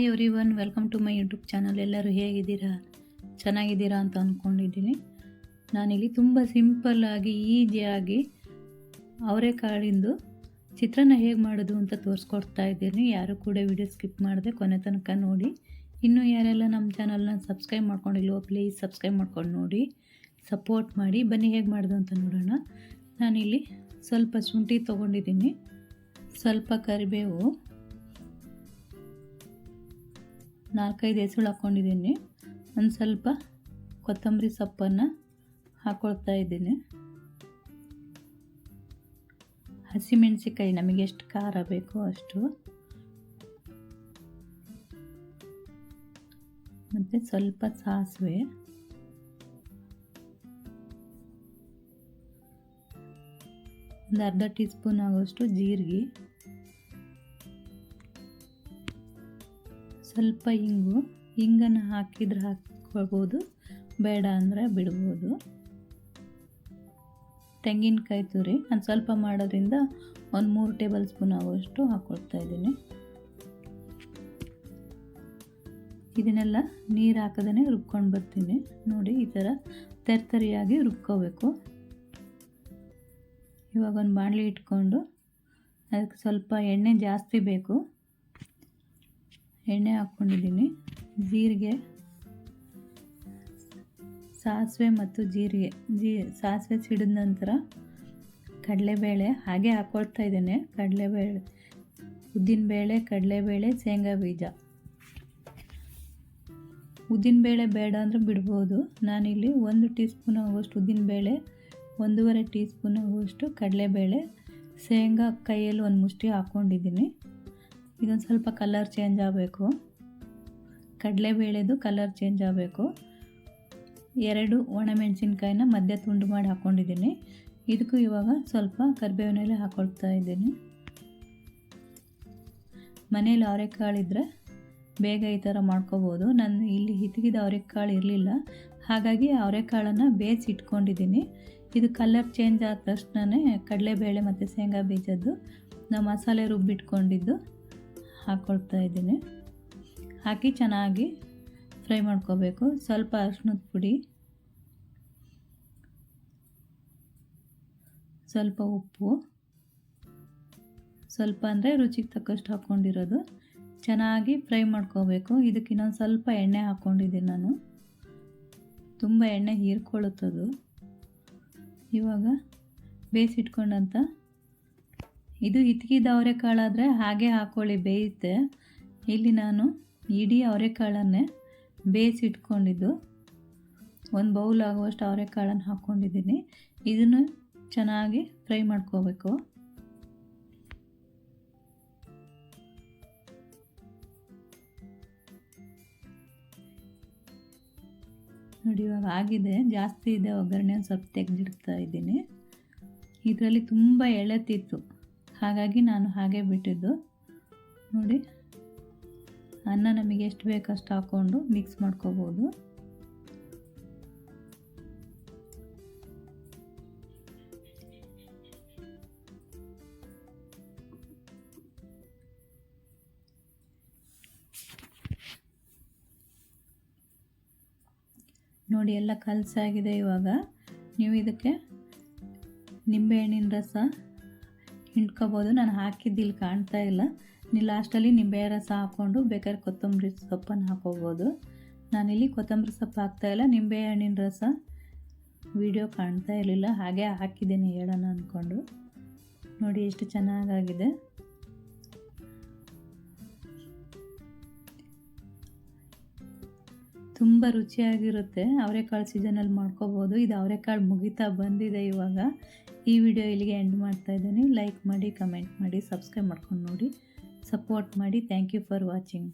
Hi everyone welcome to my YouTube channel ಎಲ್ಲರೂ ಹೇಗಿದ್ದೀರಾ? ಚೆನ್ನಾಗಿದ್ದೀರಾ ಅಂತ ಅಂದ್ಕೊಂಡಿದ್ದೀನಿ. ನಾನಿಲ್ಲಿ ತುಂಬ ಸಿಂಪಲ್ಲಾಗಿ ಈಸಿಯಾಗಿ ಅವರೆಕಾಳಿಂದು ಚಿತ್ರಾನ್ನ ಹೇಗೆ ಮಾಡೋದು ಅಂತ ತೋರಿಸ್ಕೊಡ್ತಾ ಇದ್ದೀನಿ. ಯಾರು ಕೂಡ ವಿಡಿಯೋ ಸ್ಕಿಪ್ ಮಾಡಿದೆ ಕೊನೆ ತನಕ ನೋಡಿ. ಇನ್ನೂ ಯಾರೆಲ್ಲ ನಮ್ಮ ಚಾನಲ್ನ ಸಬ್ಸ್ಕ್ರೈಬ್ ಮಾಡ್ಕೊಂಡಿಲ್ವೋ ಪ್ಲೀಸ್ ಸಬ್ಸ್ಕ್ರೈಬ್ ಮಾಡ್ಕೊಂಡು ನೋಡಿ. ಸಪೋರ್ಟ್ ಮಾಡಿ. ಬನ್ನಿ ಹೇಗೆ ಮಾಡೋದು ಅಂತ ನೋಡೋಣ. ನಾನಿಲ್ಲಿ ಸ್ವಲ್ಪ ಶುಂಠಿ ತೊಗೊಂಡಿದ್ದೀನಿ. ಸ್ವಲ್ಪ ಕರಿಬೇವು. ನಾಲ್ಕೈದು ಹೆಸರು ಹಾಕ್ಕೊಂಡಿದ್ದೀನಿ. ಒಂದು ಸ್ವಲ್ಪ ಕೊತ್ತಂಬರಿ ಸೊಪ್ಪನ್ನು ಹಾಕ್ಕೊಳ್ತಾ ಇದ್ದೀನಿ. ಹಸಿಮೆಣಸಿಕಾಯಿ ನಮಗೆ ಎಷ್ಟು ಖಾರ ಬೇಕೋ ಅಷ್ಟು. ಮತ್ತು ಸ್ವಲ್ಪ ಸಾಸಿವೆ. ಒಂದು ಅರ್ಧ ಟೀ ಸ್ಪೂನ್ ಆಗೋಷ್ಟು ಜೀರಿಗೆ. ಸ್ವಲ್ಪ ಇಂಗು, ಇಂಗನ್ನು ಹಾಕಿದ್ರೆ ಹಾಕ್ಕೊಳ್ಬೋದು ಬೇಡ ಅಂದರೆ ಬಿಡ್ಬೋದು. ತೆಂಗಿನಕಾಯಿ ತುರಿ, ನಾನು ಸ್ವಲ್ಪ ಮಾಡೋದ್ರಿಂದ ಒಂದು ಮೂರು ಟೇಬಲ್ ಸ್ಪೂನ್ ಆಗುವಷ್ಟು ಹಾಕ್ಕೊಳ್ತಾ ಇದ್ದೀನಿ. ಇದನ್ನೆಲ್ಲ ನೀರು ಹಾಕದೇ ರುಬ್ಕೊಂಡು ಬರ್ತೀನಿ. ನೋಡಿ, ಈ ಥರ ತರ್ತರಿಯಾಗಿ ರುಬ್ಕೋಬೇಕು. ಇವಾಗ ಒಂದು ಬಾಣಲಿ ಇಟ್ಕೊಂಡು, ಅದಕ್ಕೆ ಸ್ವಲ್ಪ ಎಣ್ಣೆ ಜಾಸ್ತಿ ಬೇಕು. ಎಣ್ಣೆ ಹಾಕ್ಕೊಂಡಿದ್ದೀನಿ. ಜೀರಿಗೆ, ಸಾಸಿವೆ ಮತ್ತು ಜೀರಿಗೆ, ಜೀ, ಸಾಸಿವೆ ಸಿಡಿದ ನಂತರ ಕಡಲೆಬೇಳೆ ಹಾಗೆ ಹಾಕ್ಕೊಳ್ತಾ ಇದ್ದೇನೆ. ಕಡಲೆಬೇಳೆ ಉದ್ದಿನಬೇಳೆ ಕಡಲೆಬೇಳೆ, ಶೇಂಗಾ ಬೀಜ. ಉದ್ದಿನಬೇಳೆ ಬೇಡ ಅಂದರೆ ಬಿಡ್ಬೋದು. ನಾನಿಲ್ಲಿ ಒಂದು ಟೀ ಸ್ಪೂನ್ ಆಗುವಷ್ಟು ಉದ್ದಿನಬೇಳೆ ಒಂದೂವರೆ ಟೀ ಸ್ಪೂನ್ ಆಗುವಷ್ಟು ಕಡಲೆಬೇಳೆ, ಶೇಂಗಾ ಕೈಯಲ್ಲಿ ಒಂದು ಮುಷ್ಟಿ ಹಾಕ್ಕೊಂಡಿದ್ದೀನಿ ಇದೊಂದು ಸ್ವಲ್ಪ ಕಲರ್ ಚೇಂಜ್ ಆಗಬೇಕು. ಕಡಲೆಬೇಳೆದು ಕಲರ್ ಚೇಂಜ್ ಆಗಬೇಕು. ಎರಡು ಒಣಮೆಣಸಿನ್ಕಾಯಿನ ಮಧ್ಯ ತುಂಡು ಮಾಡಿ ಹಾಕ್ಕೊಂಡಿದ್ದೀನಿ ಇದಕ್ಕೂ ಇವಾಗ ಸ್ವಲ್ಪ ಕರಿಬೇವಿನೆಲೆ ಹಾಕೊಳ್ತಾ ಇದ್ದೀನಿ. ಮನೇಲಿ ಅವರೆಕಾಳಿದ್ರೆ ಬೇಗ ಈ ಥರ ಮಾಡ್ಕೋಬೋದು. ನಾನು ಇಲ್ಲಿ ಹಿತಗಿದ ಅವರೆಕಾಳು ಇರಲಿಲ್ಲ. ಹಾಗಾಗಿ ಅವರೆಕಾಳನ್ನು ಬೇಯಿಸಿ ಇಟ್ಕೊಂಡಿದ್ದೀನಿ. ಇದು ಕಲರ್ ಚೇಂಜ್ ಆದ ತಕ್ಷಣವೇ ಕಡಲೆಬೇಳೆ ಮತ್ತು ಶೇಂಗಾ ಬೀಜದ್ದು, ನಾವು ಮಸಾಲೆ ರುಬ್ಬಿಟ್ಕೊಂಡಿದ್ದು. ಹಾಕ್ಕೊಳ್ತಾ ಇದ್ದೀನಿ. ಹಾಕಿ ಚೆನ್ನಾಗಿ ಫ್ರೈ ಮಾಡ್ಕೋಬೇಕು. ಸ್ವಲ್ಪ ಅರ್ಶಿನದ ಪುಡಿ, ಸ್ವಲ್ಪ ಉಪ್ಪು, ಸ್ವಲ್ಪ ಅಂದರೆ ರುಚಿಗೆ ತಕ್ಕಷ್ಟು ಹಾಕ್ಕೊಂಡಿರೋದು ಚೆನ್ನಾಗಿ ಫ್ರೈ ಮಾಡ್ಕೋಬೇಕು. ಇದಕ್ಕೆ ಇನ್ನೊಂದು ಸ್ವಲ್ಪ ಎಣ್ಣೆ ಹಾಕ್ಕೊಂಡಿದ್ದೀನಿ ನಾನು. ತುಂಬ ಎಣ್ಣೆ ಹೀರ್ಕೊಳ್ಳುತ್ತದು. ಇವಾಗ ಬೇಯಿಸಿಟ್ಕೊಂಡಂಥ ಇದು ಹಿತ್ಕಿದ ಅವರೆಕಾಳಾದರೆ ಹಾಗೆ ಹಾಕ್ಕೊಳ್ಳಿ ಬೇಯುತ್ತೆ ಇಲ್ಲಿ ನಾನು ಇಡೀ ಅವರೆಕಾಳನ್ನೇ ಬೇಯಿಸಿಟ್ಕೊಂಡಿದ್ದು. ಒಂದು ಬೌಲ್ ಆಗುವಷ್ಟು ಅವರೆಕಾಳನ್ನು ಹಾಕ್ಕೊಂಡಿದ್ದೀನಿ. ಇದನ್ನು ಚೆನ್ನಾಗಿ ಫ್ರೈ ಮಾಡ್ಕೋಬೇಕು. ನೋಡಿ, ಇವಾಗ ಆಗಿದೆ. ಜಾಸ್ತಿ ಇದೆ. ಒಗ್ಗರಣೆ ಒಂದು ಸ್ವಲ್ಪ ತೆಗೆದಿಡ್ತಾ ಇದ್ದೀನಿ. ಇದರಲ್ಲಿ ತುಂಬ ಎಳೆತಿತ್ತು ಹಾಗಾಗಿ ನಾನು ಹಾಗೆ ಬಿಟ್ಟಿದ್ದು. ನೋಡಿ. ಅನ್ನ ನಮಗೆ ಎಷ್ಟು ಬೇಕಷ್ಟು ಹಾಕ್ಕೊಂಡು ಮಿಕ್ಸ್ ಮಾಡ್ಕೋಬೋದು. ನೋಡಿ, ಎಲ್ಲ ಕಲಸಾಗಿದೆ ಇವಾಗ. ನೀವು ಇದಕ್ಕೆ ನಿಂಬೆಹಣ್ಣಿನ ರಸ ಹಿಂಡ್ಕೋಬೋದು. ನಾನು ಹಾಕಿದ್ದು ಇಲ್ಲಿ ಕಾಣ್ತಾ ಇಲ್ಲ. ನೀವು ಲಾಸ್ಟಲ್ಲಿ ನಿಂಬೆ ರಸ ಹಾಕ್ಕೊಂಡು ಬೇಕಾದ್ರೆ ಕೊತ್ತಂಬರಿ ಸೊಪ್ಪನ್ನು ಹಾಕೋಬೋದು ನಾನಿಲ್ಲಿ ಕೊತ್ತಂಬರಿ ಸೊಪ್ಪು ಹಾಕ್ತಾಯಿಲ್ಲ ನಿಂಬೆಹಣ್ಣಿನ ರಸ ವಿಡಿಯೋ ಕಾಣ್ತಾ ಇರಲಿಲ್ಲ. ಹಾಗೆ ಹಾಕಿದ್ದೀನಿ ಹೇಳೋಣ ಅಂದ್ಕೊಂಡು ನೋಡಿ ಎಷ್ಟು ಚೆನ್ನಾಗಾಗಿದೆ. ತುಂಬ ರುಚಿಯಾಗಿರುತ್ತೆ. ಅವರೆಕಾಳು ಸೀಸನಲ್ಲಿ ಮಾಡ್ಕೋಬೋದು. ಇದು ಅವರೆಕಾಳು ಮುಗಿತಾ ಬಂದಿದೆ ಇವಾಗ. ಈ ವಿಡಿಯೋ ಇಲ್ಲಿಗೆ ಎಂಡ್ ಮಾಡ್ತಾ ಇದ್ದೀನಿ. ಲೈಕ್ ಮಾಡಿ ಕಮೆಂಟ್ ಮಾಡಿ ಸಬ್ಸ್ಕ್ರೈಬ್ ಮಾಡ್ಕೊಂಡು ನೋಡಿ. ಸಪೋರ್ಟ್ ಮಾಡಿ. Thank you for watching